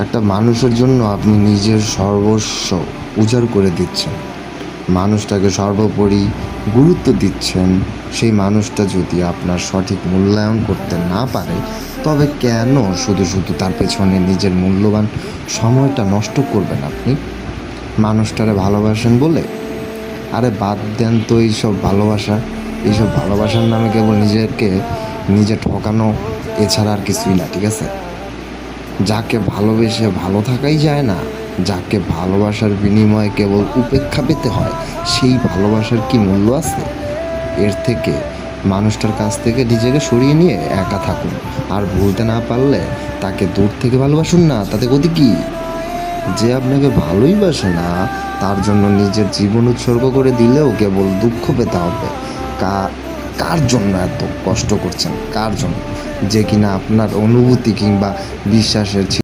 একটা মানুষের জন্য আপনি নিজের সর্বস্ব উজাড় করে দিচ্ছেন। মানুষটাকে সর্বোপরি গুরুত্ব দিচ্ছেন। সেই মানুষটা যদি আপনার সঠিক মূল্যায়ন করতে না পারে, তবে কেন শুধু শুধু তার পেছনে নিজের মূল্যবান সময়টা নষ্ট করবেন আপনি? মানুষটারে ভালোবাসেন বলে? আরে বাদ দেন তো এইসব ভালোবাসা। এইসব ভালোবাসার নামে কেবল নিজেকে, নিজে ঠকানো এছাড়া আর কিছুই না, ঠিক আছে? যাকে ভালোবেসে ভালো থাকাই যায় না, যাকে ভালোবাসার বিনিময়ে কেবল উপেক্ষা পেতে হয়, সেই ভালোবাসার কি মূল্য আছে? এর থেকে মানুষটার কাছ থেকে নিজেকে সরিয়ে নিয়ে একা থাকুন, আর ভুলতে না পারলে তাকে দূর থেকে ভালোবাসুন না, তাতে গতি কি? যে আপনাকে ভালোই বাসে না, তার জন্য নিজের জীবন উৎসর্গ করে দিলেও কেবল দুঃখ পেতে হবে। কার জন্য এত কষ্ট করছেন? কার জন্য? যে কিনা আপনার অনুভূতি কিংবা বিশ্বাসের